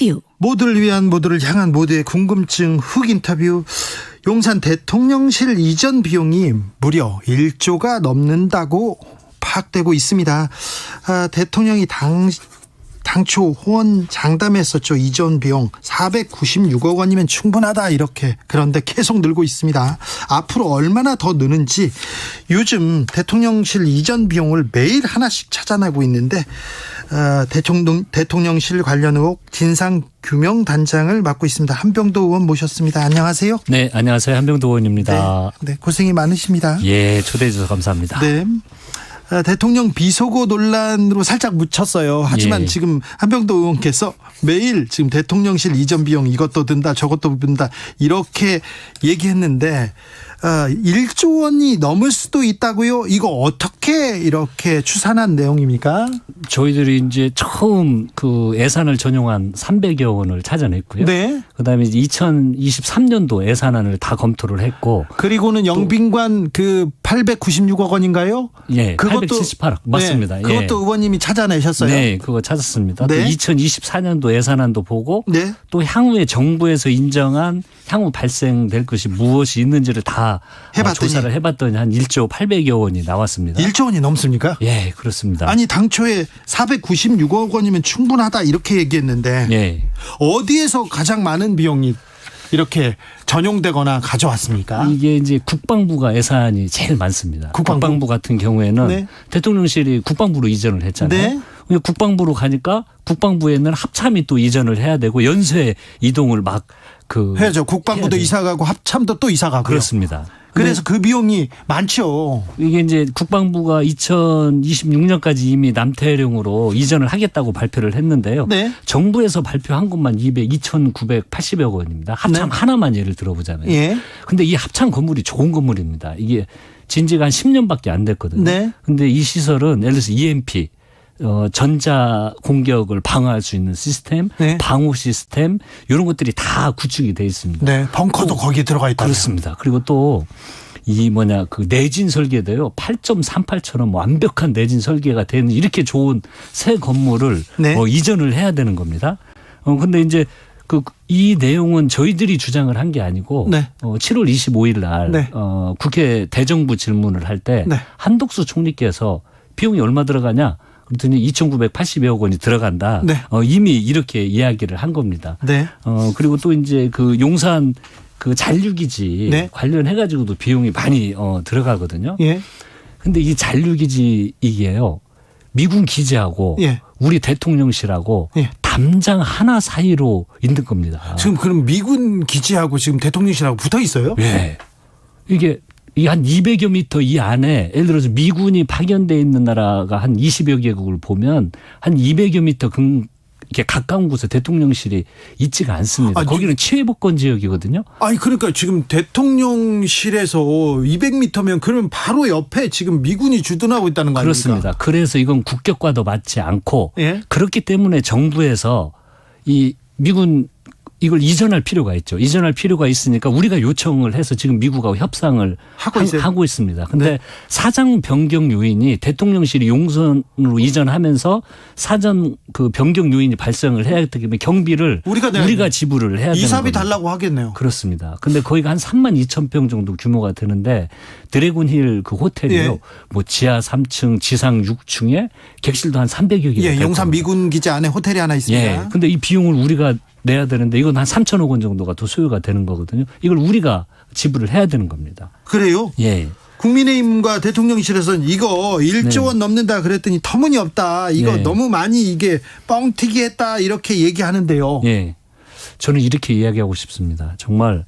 인터뷰. 모두를 위한 모두를 향한 모두의 궁금증 흑 인터뷰. 용산 대통령실 이전 비용이 무려 1조가 넘는다고 파악되고 있습니다. 아, 대통령이 당 당초 호언 장담했었죠. 이전 비용 496억 원이면 충분하다 이렇게 그런데 계속 늘고 있습니다. 앞으로 얼마나 더 느는지 요즘 대통령실 이전 비용을 매일 하나씩 찾아내고 있는데 어, 대통령 대통령실 관련 의혹 진상 규명 단장을 맡고 있습니다. 한병도 의원 모셨습니다. 안녕하세요. 네, 안녕하세요. 한병도 의원입니다. 네, 네, 고생이 많으십니다. 예, 초대해 주셔서 감사합니다. 네. 아, 대통령 비속어 논란으로 살짝 묻혔어요. 하지만 예. 지금 한병도 의원께서 매일 지금 대통령실 이전 비용 이것도 든다 저것도 든다 이렇게 얘기했는데 아, 1조 원이 넘을 수도 있다고요. 이거 어떻게 이렇게 추산한 내용입니까? 저희들이 이제 처음 그 예산을 전용한 300여 원을 찾아냈고요. 네. 그다음에 2023년도 예산안을 다 검토를 했고 그리고는 영빈관 그 896억 원인가요? 예, 그것도 878억 맞습니다. 네, 예. 그것도 의원님이 찾아내셨어요. 네, 그거 찾았습니다. 네. 또 2024년도 예산안도 보고 네. 또 향후에 정부에서 인정한 향후 발생될 것이 무엇이 있는지를 다 해봤더니. 조사를 해봤더니 한 1조 800여 원이 나왔습니다. 1조 원이 넘습니까? 예, 그렇습니다. 아니 당초에 496억 원이면 충분하다 이렇게 얘기했는데 예. 어디에서 가장 많은 비용이 이렇게 전용되거나 가져왔습니까? 이게 이제 국방부가 예산이 제일 많습니다. 국방부? 국방부, 같은 경우에는 네. 대통령실이 국방부로 이전을 했잖아요. 네. 국방부로 가니까 국방부에는 합참이 또 이전을 해야 되고 연쇄 이동을 막그 해야죠. 국방부도 해야 돼요. 이사 가고 합참도 또 이사 가고요. 그렇습니다. 그래서 그 비용이 많죠. 이게 이제 국방부가 2026년까지 이미 남태령으로 이전을 하겠다고 발표를 했는데요. 네. 정부에서 발표한 것만 200, 2,980여 원입니다. 합참 네. 하나만 예를 들어보자면. 예. 근데 이 합참 건물이 좋은 건물입니다. 이게 진지가 한 10년밖에 안 됐거든요. 네. 근데 이 시설은 예를 들어서 EMP 어, 전자 공격을 방어할 수 있는 시스템, 네. 방호 시스템 이런 것들이 다 구축이 돼 있습니다. 네. 벙커도 거기에 들어가 있다. 그렇습니다. 그리고 또 이 뭐냐 그 내진 설계도요 8.38처럼 완벽한 내진 설계가 되는 이렇게 좋은 새 건물을 네. 어, 이전을 해야 되는 겁니다. 어 근데 이제 그 이 내용은 저희들이 주장을 한 게 아니고 네. 어, 7월 25일 날 네. 어, 국회 대정부 질문을 할때 네. 한독수 총리께서 비용이 얼마 들어가냐 그랬더니 2,980여억 원이 들어간다. 네. 어, 이미 이렇게 이야기를 한 겁니다. 네. 어 그리고 또 이제 그 용산 그 잔류기지 네. 관련해 가지고도 비용이 많이 어 들어가거든요. 예. 근데 이 잔류기지 이게요. 미군 기지하고 예. 우리 대통령실하고 예. 담장 하나 사이로 있는 겁니다. 지금 그럼 미군 기지하고 지금 대통령실하고 붙어 있어요? 예. 이게 이 한 200여 미터 이 안에 예를 들어서 미군이 파견돼 있는 나라가 한 20여 개국을 보면 한 200여 미터 근 이렇게 가까운 곳에 대통령실이 있지가 않습니다. 아, 거기는 치외복권 지역이거든요. 아니 그러니까 지금 대통령실에서 200m면 그러면 바로 옆에 지금 미군이 주둔하고 있다는 거 아닙니까? 그렇습니다. 그래서 이건 국격과도 맞지 않고 예. 그렇기 때문에 정부에서 이 미군 이걸 이전할 필요가 있죠. 이전할 필요가 있으니까 우리가 요청을 해서 지금 미국하고 협상을 하고 하-. 하고 있습니다. 근데 네. 사장 변경 요인이 대통령실이 용선으로 이전하면서 사전 그 변경 요인이 발생을 해야 되기 때문에 경비를 우리가 우리가. 지불을 해야 되는 이사비. 달라고 하겠네요. 그렇습니다. 근데 거기가 한 3만 2천 평 정도 규모가 되는데 드래곤 힐 그 호텔이요. 예. 뭐 지하 3층, 지상 6층에 객실도 한 300여 개. 예, 용산 미군 기지 안에 호텔이 하나 있습니다. 예. 근데 이 비용을 우리가 내야 되는데 이건 한 3천억 원 정도가 더 소요가 되는 거거든요. 이걸 우리가 지불을 해야 되는 겁니다. 그래요? 예. 국민의힘과 대통령실에서는 이거 1조 원 넘는다 그랬더니 터무니없다. 이거 네. 너무 많이 이게 뻥튀기 했다. 이렇게 얘기하는데요. 예. 저는 이렇게 이야기하고 싶습니다. 정말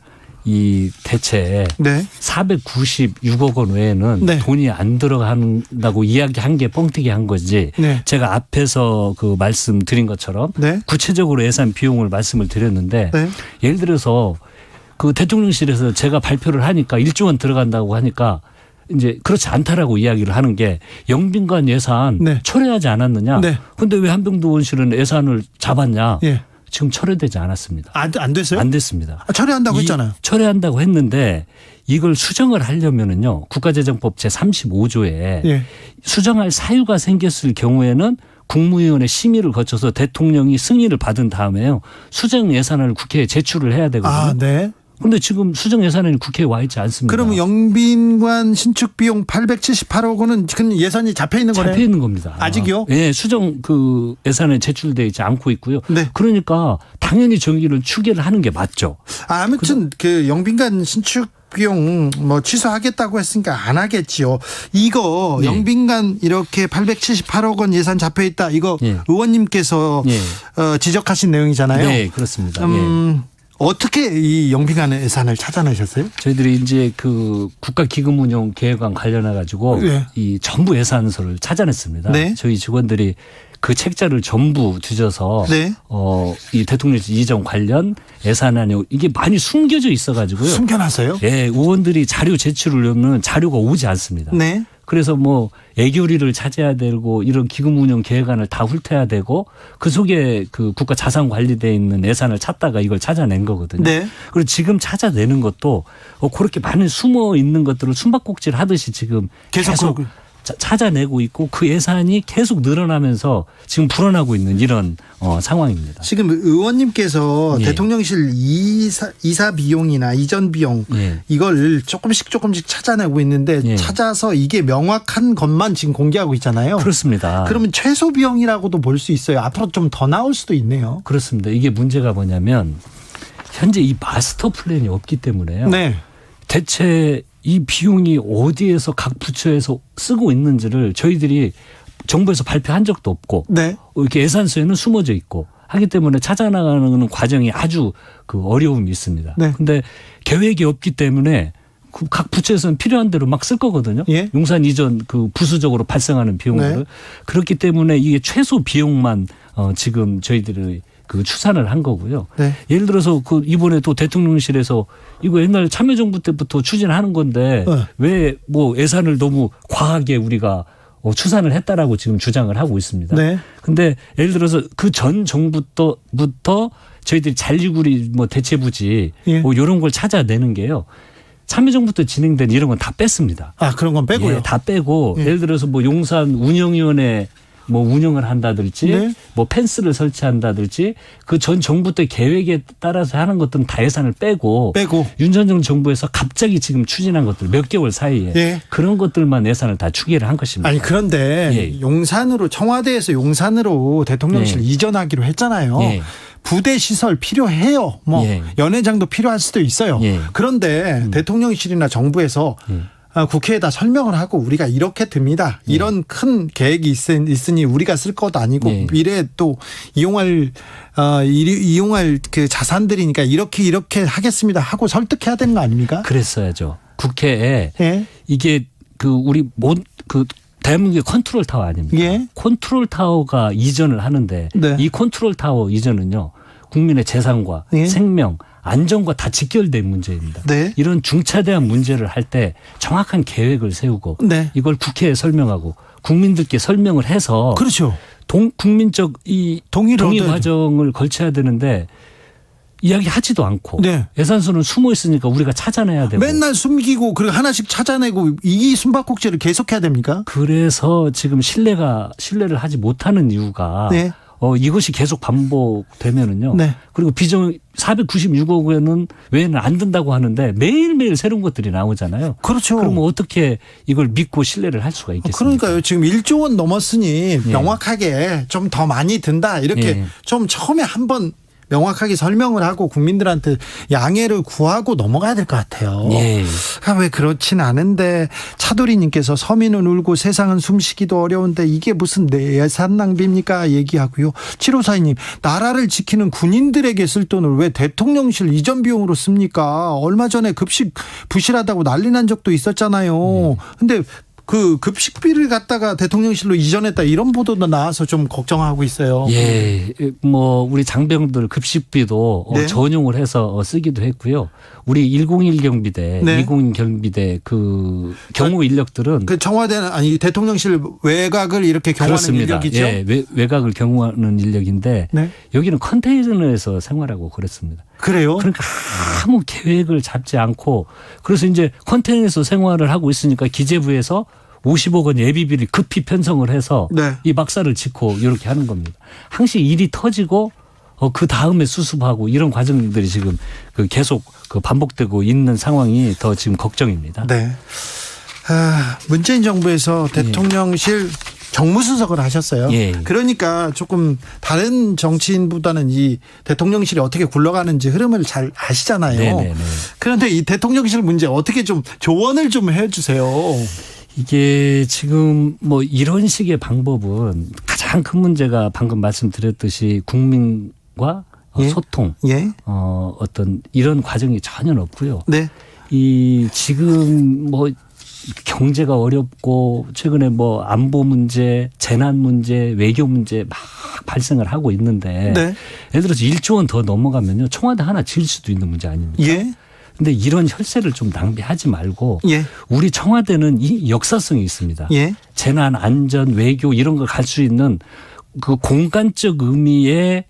이 대체 네. 496억 원 외에는 네. 돈이 안 들어간다고 이야기한 게 뻥튀기 한 거지. 네. 제가 앞에서 그 말씀드린 것처럼 네. 구체적으로 예산 비용을 말씀을 드렸는데 네. 예를 들어서 그 대통령실에서 제가 발표를 하니까 1조 원 들어간다고 하니까 이제 그렇지 않다라고 이야기를 하는 게 영빈관 예산 네. 철회하지 않았느냐. 네. 근데 왜 한병도 의원실은 예산을 잡았냐. 예. 지금 철회되지 않았습니다. 안, 안 됐어요? 안 됐습니다. 아, 철회한다고 이- 했잖아요. 철회한다고 했는데 이걸 수정을 하려면은요. 국가재정법 제 35조에 예. 수정할 사유가 생겼을 경우에는 국무위원회 심의를 거쳐서 대통령이 승인을 받은 다음에요. 수정 예산안을 국회에 제출을 해야 되거든요. 아, 네. 근데 지금 수정 예산안이 국회에 와 있지 않습니다. 그러면 영빈관 신축 비용 878억 원은 지금 예산이 잡혀 있는 거네요. 잡혀 있는 겁니다. 아직이요? 예, 수정 그 예산에 제출돼 있지 않고 있고요. 네. 그러니까 당연히 정기를 추계를 하는 게 맞죠. 아, 아무튼 그 영빈관 신축 비용 뭐 취소하겠다고 했으니까 안 하겠지요. 이거 네. 영빈관 이렇게 878억 원 예산 잡혀 있다. 이거 예. 의원님께서 예. 어, 지적하신 내용이잖아요. 네, 그렇습니다. 예. 음, 어떻게 이 영빈관 예산을 찾아내셨어요? 저희들이 이제 그 국가기금운용 계획안 관련해 가지고 네. 이 정부 예산서를 찾아냈습니다. 네. 저희 직원들이 그 책자를 전부 뒤져서 네. 어, 이 대통령실 이전 관련 예산안이 이게 많이 숨겨져 있어 가지고요. 숨겨놨어요? 예, 의원들이 자료 제출을 하면 자료가 오지 않습니다. 네. 그래서 뭐 애교리를 찾아야 되고 이런 기금 운영 계획안을 다 훑어야 되고 그 속에 그 국가 자산 관리돼 있는 예산을 찾다가 이걸 찾아낸 거거든요. 네. 그리고 지금 찾아내는 것도 어, 그렇게 많은 숨어 있는 것들을 숨바꼭질 하듯이 지금 계속 계속. 자- 찾아내고 있고 그 예산이 계속 늘어나면서 지금 불어나고 있는 이런 어, 상황입니다. 지금 의원님께서 예. 대통령실 이사, 이사 비용이나 이전 비용 예. 이걸 조금씩 조금씩 찾아내고 있는데 예. 찾아서 이게 명확한 것만 지금 공개하고 있잖아요. 그렇습니다. 그러면 최소 비용이라고도 볼 수 있어요. 앞으로 좀 더 나올 수도 있네요. 그렇습니다. 이게 문제가 뭐냐면 현재 이 마스터 플랜이 없기 때문에요. 네. 대체 이 비용이 어디에서 각 부처에서 쓰고 있는지를 저희들이 정부에서 발표한 적도 없고 네. 이렇게 예산서에는 숨어져 있고 하기 때문에 찾아나가는 과정이 아주 그 어려움이 있습니다. 네. 근데 계획이 없기 때문에 그각 부처에서는 필요한 대로 막 쓸 거거든요. 예. 용산 이전 그 부수적으로 발생하는 비용들을 네. 그렇기 때문에 이게 최소 비용만 어 지금 저희들이 그 추산을 한 거고요. 네. 예를 들어서 그 이번에 또 대통령실에서 이거 옛날 참여정부 때부터 추진하는 건데 네. 왜뭐 예산을 너무 과하게 우리가 어, 추산을 했다라고 지금 주장을 하고 있습니다. 네. 근데 예를 들어서 그 전 정부부터 저희들이 잔리구리 뭐 대체부지 예. 뭐 이런 걸 찾아내는 게요. 참여정부 때 진행된 이런 건 다 뺐습니다. 아 그런 건 빼고요. 예, 다 빼고 예. 예를 들어서 뭐 용산 운영위원회 뭐 운영을 한다든지 네. 뭐 펜스를 설치한다든지 그 전 정부 때 계획에 따라서 하는 것들은 다 예산을 빼고 빼고. 윤전 정부 정부에서 갑자기 지금 추진한 것들 몇 개월 사이에 예. 그런 것들만 예산을 다 추계를 한 것입니다. 아니 그런데 예. 용산으로 청와대에서 용산으로 대통령실 예. 이전하기로 했잖아요. 예. 부대 시설 필요해요. 뭐 예. 연회장도 필요할 수도 있어요. 예. 그런데 대통령실이나 정부에서 예. 아, 국회에다 설명을 하고 우리가 이렇게 듭니다. 이런 큰 계획이 있, 있으니 우리가 쓸 것도 아니고 예. 미래에 또 이용할 어, 이- 이용할 그 자산들이니까 이렇게 이렇게 하겠습니다 하고 설득해야 되는 거 아닙니까? 그랬어야죠. 국회에 예. 이게 그 우리 뭔그 대한민국의 컨트롤 타워 아닙니까? 예. 컨트롤 타워가 이전을 하는데 네. 이 컨트롤 타워 이전은요 국민의 재산과 예. 생명, 안전과 다 직결된 문제입니다. 네. 이런 중차대한 문제를 할 때 정확한 계획을 세우고 네. 이걸 국회에 설명하고 국민들께 설명을 해서 그렇죠. 동 국민적 이 동의 얻어야죠. 과정을 걸쳐야 되는데 이야기하지도 않고 네. 예산서는 숨어 있으니까 우리가 찾아내야 되고 맨날 숨기고 그리고 하나씩 찾아내고 이 숨바꼭질을 계속해야 됩니까? 그래서 지금 신뢰가 신뢰를 하지 못하는 이유가 네. 어 이것이 계속 반복되면은요. 네. 그리고 비정 496억 원은 외에는 안 든다고 하는데 매일매일 새로운 것들이 나오잖아요. 그렇죠. 그러면 어떻게 이걸 믿고 신뢰를 할 수가 있겠습니까? 그러니까요. 지금 1조 원 넘었으니 예. 명확하게 좀더 많이 든다. 이렇게 예. 좀 처음에 한번 명확하게 설명을 하고 국민들한테 양해를 구하고 넘어가야 될 것 같아요. 예. 아, 왜 그렇진 않은데 차도리님께서 서민은 울고 세상은 숨쉬기도 어려운데 이게 무슨 예산 낭비입니까 얘기하고요. 7542님 나라를 지키는 군인들에게 쓸 돈을 왜 대통령실 이전 비용으로 씁니까? 얼마 전에 급식 부실하다고 난리 난 적도 있었잖아요. 근데 그 급식비를 갖다가 대통령실로 이전했다 이런 보도도 나와서 좀 걱정하고 있어요. 예, 뭐 우리 장병들 급식비도 어, 네. 전용을 해서 어, 쓰기도 했고요. 우리 101 경비대, 네. 101 경비대 그 경호 인력들은 그 청와대는 아니 대통령실 외곽을 이렇게 경호하는 그렇습니다. 인력이죠. 예, 외, 외곽을 경호하는 인력인데 네. 여기는 컨테이너에서 생활하고 그랬습니다. 그래요? 그러니까 아무 계획을 잡지 않고 그래서 이제 컨테이너에서 생활을 하고 있으니까 기재부에서 50억 원 예비비를 급히 편성을 해서 네. 이 막사를 짓고 이렇게 하는 겁니다. 항시 일이 터지고 어, 그 다음에 수습하고 이런 과정들이 지금 그 계속 그 반복되고 있는 상황이 더 지금 걱정입니다. 네. 아, 문재인 정부에서 대통령실 정무수석을 하셨어요. 예. 그러니까 조금 다른 정치인보다는 이 대통령실이 어떻게 굴러가는지 흐름을 잘 아시잖아요. 네네네. 그런데 이 대통령실 문제 어떻게 좀 조언을 좀 해주세요. 이게 지금 뭐 이런 식의 방법은 가장 큰 문제가 방금 말씀드렸듯이 국민과 어, 예. 소통, 예. 어, 어떤 이런 과정이 전혀 없고요. 네. 이 지금 뭐 경제가 어렵고 최근에 뭐 안보 문제, 재난 문제, 외교 문제 막 발생을 하고 있는데 네. 예를 들어서 1조 원 더 넘어가면요 청와대 하나 지을 수도 있는 문제 아닙니까? 예. 근데 이런 혈세를 좀 낭비하지 말고 예. 우리 청와대는 이 역사성이 있습니다. 예. 재난 안전 외교 이런 걸 갈 수 있는 그 공간적 의미의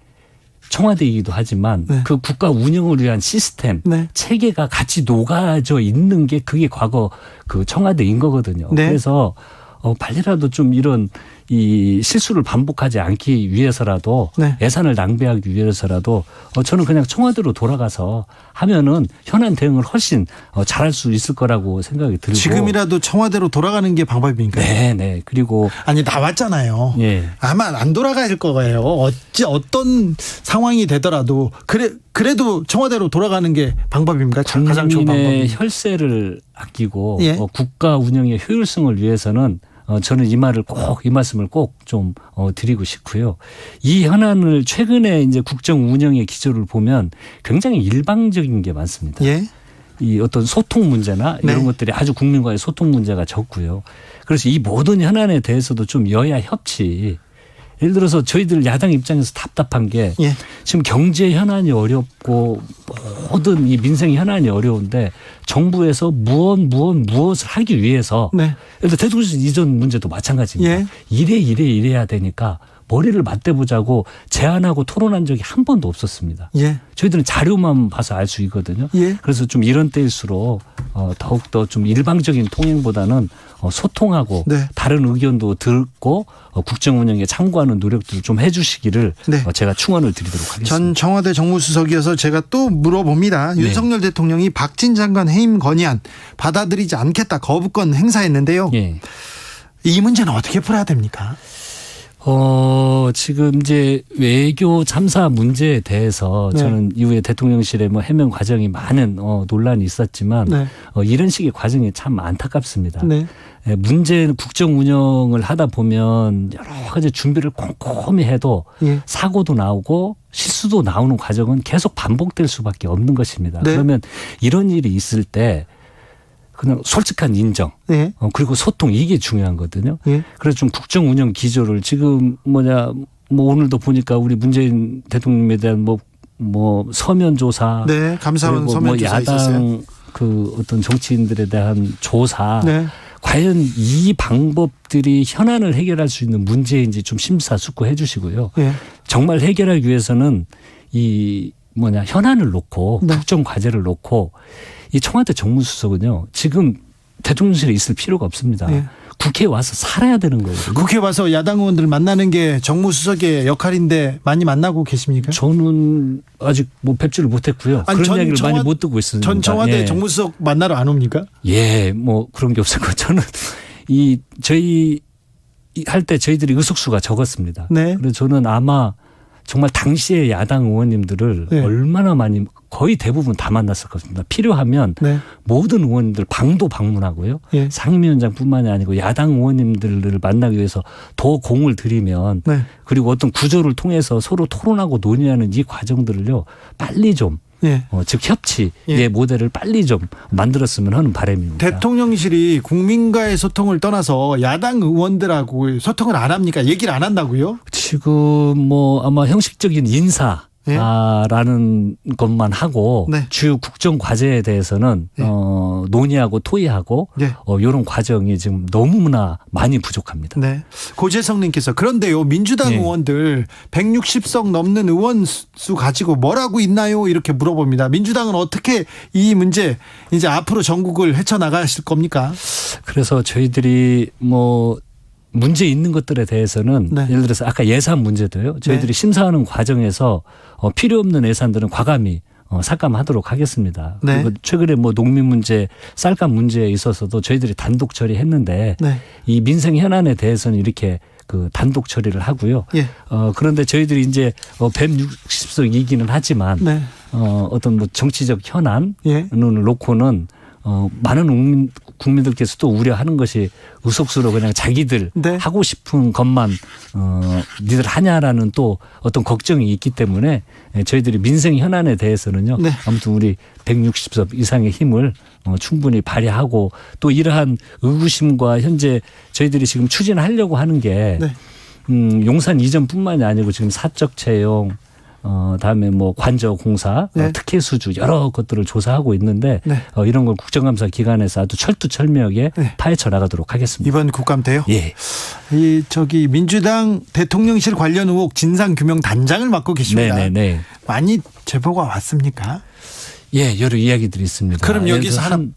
청와대이기도 하지만 네. 그 국가 운영을 위한 시스템 네. 체계가 같이 녹아져 있는 게 그게 과거 그 청와대인 거거든요. 네. 그래서 어 빨리라도 좀 이런 이 실수를 반복하지 않기 위해서라도 네. 예산을 낭비하기 위해서라도 어 저는 그냥 청와대로 돌아가서 하면은 현안 대응을 훨씬 어 잘할 수 있을 거라고 생각이 들고 지금이라도 청와대로 돌아가는 게 방법입니까? 네, 네. 그리고 아니 나왔잖아요. 예. 아마 안 돌아갈 거예요. 어찌 어떤 상황이 되더라도 그래 그래도 청와대로 돌아가는 게 방법입니까? 가장 좋은 방법이. 혈세를 아끼고 예. 어, 국가 운영의 효율성을 위해서는 어, 저는 이 말을 꼭 이 말씀을 꼭좀 어, 드리고 싶고요. 이 현안을 최근에 이제 국정 운영의 기조를 보면 굉장히 일방적인 게 많습니다. 예. 이 어떤 소통 문제나 네. 이런 것들이 아주 국민과의 소통 문제가 적고요. 그래서 이 모든 현안에 대해서도 좀 여야 협치. 예를 들어서 저희들 야당 입장에서 답답한 게 예. 지금 경제 현안이 어렵고 모든 이 민생 현안이 어려운데 정부에서 무엇 무엇 무엇을 하기 위해서 네. 예를 들어 대통령실 이전 문제도 마찬가지입니다. 예. 이래 이래 이래야 되니까 머리를 맞대보자고 제안하고 토론한 적이 한 번도 없었습니다. 예. 저희들은 자료만 봐서 알 수 있거든요. 예. 그래서 좀 이런 때일수록 어, 더욱더 좀 일방적인 통행보다는 어, 소통하고 네. 다른 의견도 듣고 어, 국정 운영에 참고하는 노력들을 좀 해주시기를 네. 어, 제가 충원을 드리도록 하겠습니다. 전 청와대 정무수석이어서 제가 또 물어봅니다. 네. 윤석열 대통령이 박진 장관 해임 건의안 받아들이지 않겠다 거부권 행사했는데요. 예. 이 문제는 어떻게 풀어야 됩니까? 어, 지금 이제 외교 참사 문제에 대해서 네. 저는 이후에 대통령실의 뭐 해명 과정이 많은 어, 논란이 있었지만 네. 어, 이런 식의 과정이 참 안타깝습니다. 네. 예, 문제는 국정 운영을 하다 보면 여러 가지 준비를 꼼꼼히 해도 예. 사고도 나오고 실수도 나오는 과정은 계속 반복될 수밖에 없는 것입니다. 네. 그러면 이런 일이 있을 때 그냥 솔직한 인정 네. 어, 그리고 소통 이게 중요하거든요. 예. 그래서 좀 국정 운영 기조를 지금 뭐냐 뭐 오늘도 보니까 우리 문재인 대통령에 대한 뭐뭐 서면 조사 네. 감사원 서면 뭐 조사 야당 있었어요. 그 어떤 정치인들에 대한 조사 네. 과연 이 방법들이 현안을 해결할 수 있는 문제인지 좀 심사숙고해 주시고요. 예. 정말 해결하기 위해서는 이 뭐냐 현안을 놓고 네. 국정 과제를 놓고 이 청와대 정무수석은요 지금 대통령실에 있을 필요가 없습니다. 예. 국회에 와서 살아야 되는 거거든요. 국회 와서 야당 의원들 만나는 게 정무수석의 역할인데 많이 만나고 계십니까? 저는 아직 뭐 뵙지를 못했고요. 아니, 그런 전 이야기를 청와- 많이 못 듣고 있습니다. 전 청와대 예. 정무수석 만나러 안 옵니까? 예, 뭐 그런 게 없었고 저는 이 저희 할 때 저희들이 의석수가 적었습니다. 네. 그래서 저는 아마 정말 당시의 야당 의원님들을 네. 얼마나 많이 거의 대부분 다 만났을 것입니다. 필요하면 네. 모든 의원님들 방도 방문하고요. 예. 상임위원장뿐만이 아니고 야당 의원님들을 만나기 위해서 더 공을 들이면 네. 그리고 어떤 구조를 통해서 서로 토론하고 논의하는 이 과정들을요 빨리 좀 예. 어, 즉 협치의 예. 모델을 빨리 좀 만들었으면 하는 바람입니다. 대통령실이 국민과의 소통을 떠나서 야당 의원들하고 소통을 안 합니까? 얘기를 안 한다고요? 지금 뭐 아마 형식적인 인사 예. 아, 라는 것만 하고 네. 주요 국정 과제에 대해서는 예. 어, 논의하고 토의하고 예. 어, 이런 과정이 지금 너무나 많이 부족합니다. 네. 고재성님께서 그런데요 민주당 네. 의원들 160석 넘는 의원 수- 수 가지고 뭐라고 있나요? 이렇게 물어봅니다. 민주당은 어떻게 이 문제 이제 앞으로 전국을 헤쳐 나가실 겁니까? 그래서 저희들이 뭐 문제 있는 것들에 대해서는 네. 예를 들어서 아까 예산 문제도요. 저희들이 심사하는 과정에서 어, 필요 없는 예산들은 과감히 어, 삭감하도록 하겠습니다. 네. 그리고 최근에 뭐 농민 문제, 쌀값 문제에 있어서도 저희들이 단독 처리했는데 네. 이 민생 현안에 대해서는 이렇게 그 단독 처리를 하고요. 예. 어, 그런데 저희들이 이제 어, 160석이기는 하지만 네. 어, 어떤 뭐 정치적 현안을 예. 놓고는 어, 많은 국민, 국민들께서도 우려하는 것이 의석수로 그냥 자기들 네. 하고 싶은 것만 어, 니들 하냐라는 또 어떤 걱정이 있기 때문에 예, 저희들이 민생 현안에 대해서는요. 네. 아무튼 우리 160석 이상의 힘을 어, 충분히 발휘하고 또 이러한 의구심과 현재 저희들이 지금 추진하려고 하는 게 네. 음, 용산 이전뿐만이 아니고 지금 사적 채용 어, 다음에 뭐 관저 공사, 네. 어, 특혜 수주 여러 것들을 조사하고 있는데 네. 어, 이런 걸 국정감사 기관에서 아주 철두철미하게 네. 파헤쳐 나가도록 하겠습니다. 이번 국감 때요. 예. 이 저기 민주당 대통령실 관련 의혹 진상 규명 단장을 맡고 계십니다. 네네네. 많이 제보가 왔습니까? 예, 여러 이야기들이 있습니다. 그럼 여기서 들어서 하나- 한,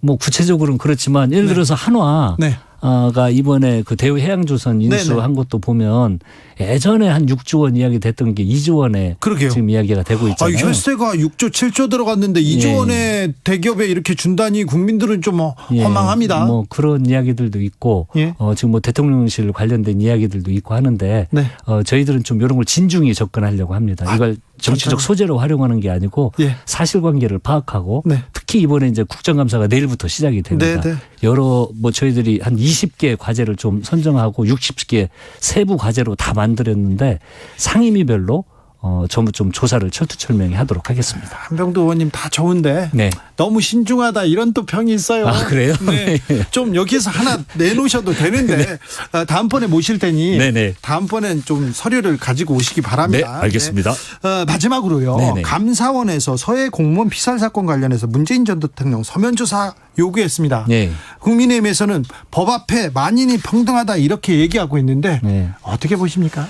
뭐 구체적으로는 그렇지만 예를 네. 들어서 한화 네. 가 이번에 그 대우해양조선. 인수한 것도 보면 예전에 한 6조 원 이야기 됐던 게 2조 원에 그러게요. 지금 이야기가 되고 아, 있잖아요. 혈세가 6조 7조 들어갔는데 2조 예. 원의 대기업에 이렇게 준다니 국민들은 좀 어, 예, 허망합니다. 뭐 그런 이야기들도 있고 예. 어, 지금 뭐 대통령실 관련된 이야기들도 있고 하는데 네. 어, 저희들은 좀 이런 걸 진중히 접근하려고 합니다. 아, 이걸 정치적 잠깐. 소재로 활용하는 게 아니고 예. 사실관계를 파악하고 네. 특히 이번에 이제 국정감사가 내일부터 시작이 됩니다. 네, 네. 여러 뭐 저희들이 한 20개 과제를 좀 선정하고 60개 세부 과제로 다 만들었는데 상임위별로 어, 전부 좀 조사를 철두철미하게 하도록 하겠습니다. 한병도 의원님 다 좋은데 네. 너무 신중하다 이런 또 평이 있어요. 아, 그래요? 네. 네. 좀 여기에서 하나 내놓으셔도 되는데 아, 다음번에 모실 테니 네네. 다음번엔 좀 서류를 가지고 오시기 바랍니다. 네, 알겠습니다. 네. 어, 마지막으로요. 네네. 감사원에서 서해 공무원 피살 사건 관련해서 문재인 전 대통령 서면 조사 요구했습니다. 네. 국민의힘에서는 법 앞에 만인이 평등하다 이렇게 얘기하고 있는데 네. 어떻게 보십니까?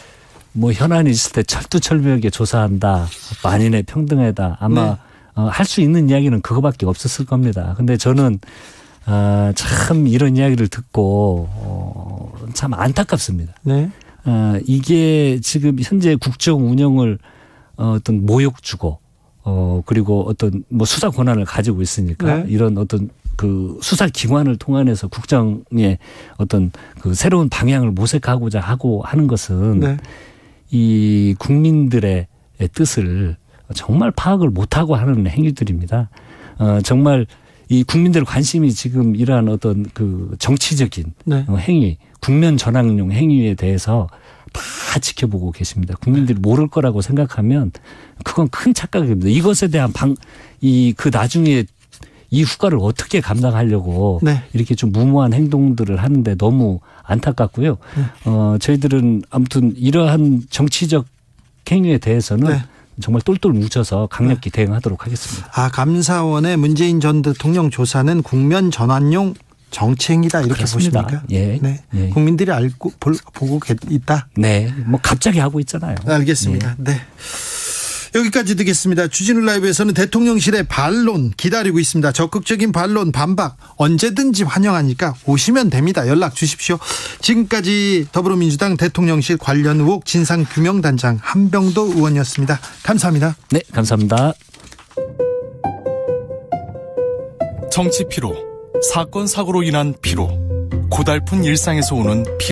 뭐 현안이 있을 때 철두철미하게 조사한다. 만인의 평등에다 아마 네. 어, 할 수 있는 이야기는 그거밖에 없었을 겁니다. 근데 저는 어, 참 이런 이야기를 듣고 어, 참 안타깝습니다. 네. 어, 이게 지금 현재 국정 운영을 어, 어떤 모욕 주고 어, 그리고 어떤 뭐 수사 권한을 가지고 있으니까 네. 이런 어떤 그 수사 기관을 통한해서 국정의 어떤 그 새로운 방향을 모색하고자 하고 하는 것은 네. 이 국민들의 뜻을 정말 파악을 못하고 하는 행위들입니다. 어, 정말 이 국민들 관심이 지금 이러한 어떤 그 정치적인 네. 어, 행위, 국면 전환용 행위에 대해서 다 지켜보고 계십니다. 국민들이 모를 거라고 생각하면 그건 큰 착각입니다. 이것에 대한 방, 이 그 나중에 이 후과를 어떻게 감당하려고 네. 이렇게 좀 무모한 행동들을 하는데 너무 안타깝고요. 네. 어, 저희들은 아무튼 이러한 정치적 행위에 대해서는 네. 정말 똘똘 뭉쳐서 강력히 대응하도록 하겠습니다. 아 감사원의 문재인 전 대통령 조사는 국면 전환용 정치행위다 이렇게 그렇습니다. 보십니까? 예. 네. 예. 국민들이 알고 볼, 보고 계- 있다. 네, 뭐 갑자기 하고 있잖아요. 알겠습니다. 네. 여기까지 듣겠습니다. 주진우 라이브에서는 대통령실의 반론 기다리고 있습니다. 적극적인 반론, 반박 언제든지 환영하니까 오시면 됩니다. 연락 주십시오. 지금까지 더불어민주당 대통령실 관련 의혹 진상규명단장 한병도 의원이었습니다. 감사합니다. 네, 감사합니다. 정치 피로, 사건 사고로 인한 피로, 고달픈 일상에서 오는 피로.